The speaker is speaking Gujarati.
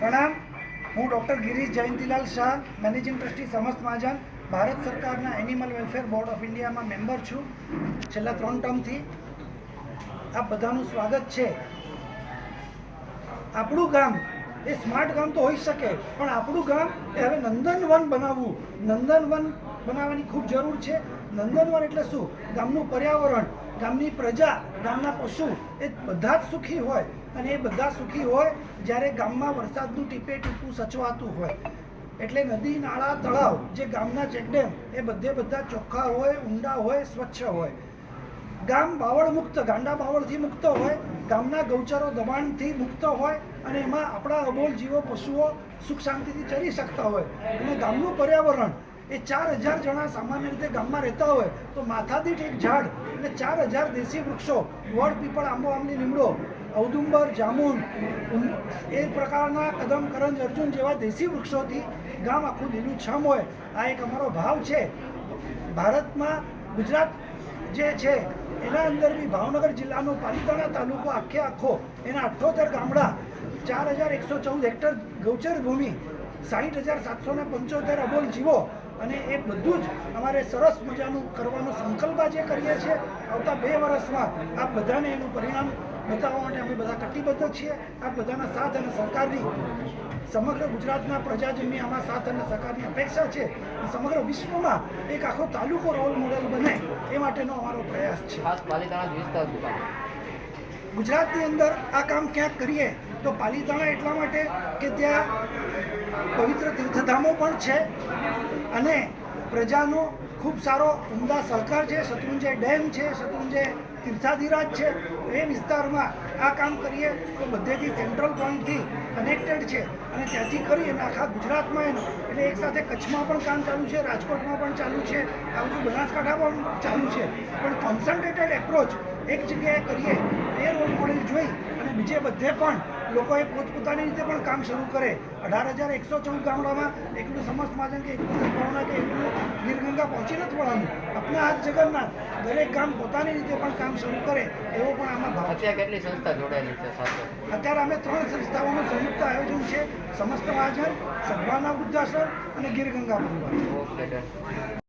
પ્રણામ. હું doctor Girish Jayantilal Shah, managing trustee Samast Mahajan, Bharat સરકારના એનિમલ વેલફેર બોર્ડ ઓફ ઇન્ડિયામાં મેમ્બર છું. છેલ્લા ત્રણ ટર્મથી આ બધાનું સ્વાગત છે. આપણું ગામ એ સ્માર્ટ ગામ તો હોઈ શકે, પણ આપણું ગામ એ હવે નંદનવન બનાવવું. નંદનવન બનાવવાની ખૂબ જરૂર છે. નંદનવન એટલે શું? ગામનું પર્યાવરણ, ગામની પ્રજા, ગામના પશુ, એ બધા જ સુખી હોય. અને એ બધા સુખી હોય જ્યારે ગામમાં વરસાદનું ટીપે ટીપું સચવાતું હોય. એટલે નદી, નાળા, તળાવ જે ગામના ચેકડેમ, એ બધે બધા ચોખ્ખા હોય, ઊંડા હોય, સ્વચ્છ હોય. ગામ બાવળ મુક્ત, ગાંડા બાવળથી મુક્ત હોય, ગામના ગૌચરો દબાણથી મુક્ત હોય અને એમાં આપણા અબોલ જીવો, પશુઓ સુખ શાંતિથી ચરી શકતા હોય. અને ગામનું પર્યાવરણ, એ ચાર હજાર જણા સામાન્ય રીતે ગામમાં રહેતા હોય, તો માથાદીઠ એક ઝાડ એટલે ચાર હજાર દેશી વૃક્ષો, વડ, પીપળ, આંબો આંબલી લીમડો ઔદુંબર, જામુન એ પ્રકારના કદમ કરંજ અર્જુન જેવા દેશી વૃક્ષોથી ગામ આખું લીલુંછમ હોય. આ એક અમારો ભાવ છે. ભારતમાં ગુજરાત જે છે, એના અંદર બી ભાવનગર જિલ્લાનો પાલિતાણા તાલુકો આખે આખો, એના અઠ્ઠોતેર ગામડા, ચાર હજાર એકસો ચૌદ હેક્ટર ગૌચર ભૂમિ સાહીઠ હજાર સાતસો ને પંચોતેર અબોલ જીવો અને એ બધું જ અમારે સરસ મજાનું કરવાનો સંકલ્પ આજે કરીએ છીએ. આવતા બે વર્ષમાં આ બધાને એનું પરિણામ બતાવવા માટે અમે બધા કટિબદ્ધ છીએ. આ બધાના સાથ અને સહકારની સમગ્ર ગુજરાતના પ્રજાજનની આમાં સાથ અને સહકારની અપેક્ષા છે. સમગ્ર વિશ્વમાં એક આખો તાલુકો રોલ મોડેલ બને એ માટેનો અમારો પ્રયાસ છે. ગુજરાતની અંદર આ કામ ક્યાંક કરીએ તો પાલીતાણા એટલા માટે કે ત્યાં પવિત્ર તીર્થધામો પણ છે અને પ્રજાનો ખૂબ સારો ઉમદા સહકાર છે, શત્રુંજય ડેમ છે, શત્રુંજય તીર્થાધિરાજ છે. એ વિસ્તારમાં આ કામ કરીએ તો બધેથી સેન્ટ્રલ પોઈન્ટથી કનેક્ટેડ છે. અને ત્યાંથી કરી અને આખા ગુજરાતમાં એનું. એટલે એક સાથે કચ્છમાં પણ કામ ચાલુ છે, રાજકોટમાં પણ ચાલુ છે, આ બધું બનાસકાંઠા પણ ચાલુ છે. પણ કોન્સન્ટ્રેટેડ એપ્રોચ એક જગ્યાએ કરીએ એ રોલ મોડેલ જોઈ અને બીજે બધે પણ લોકોએ પોતપોતાની રીતે પણ કામ શરૂ કરે. અઢાર હજાર એકસો ચૌદ ગામડામાં એકલું સમસ્ત મહાજન કે એકલું સદભાવના કે એકલું ગીરગંગા પહોંચી નથી વળવાનું આપણા હાથ જગન્નાથ દરેક ગામ પોતાની રીતે પણ કામ શરૂ કરે એવો પણ આમાં ભાવ અત્યારે કેટલી સંસ્થા જોડાયેલી છે સાથે? અત્યારે અમે ત્રણ સંસ્થાઓનું સંયુક્ત આયોજન છે. સમસ્ત મહાજન સદભાવના વૃદ્ધાશ્રમ અને ગીરગંગા પરિવાર.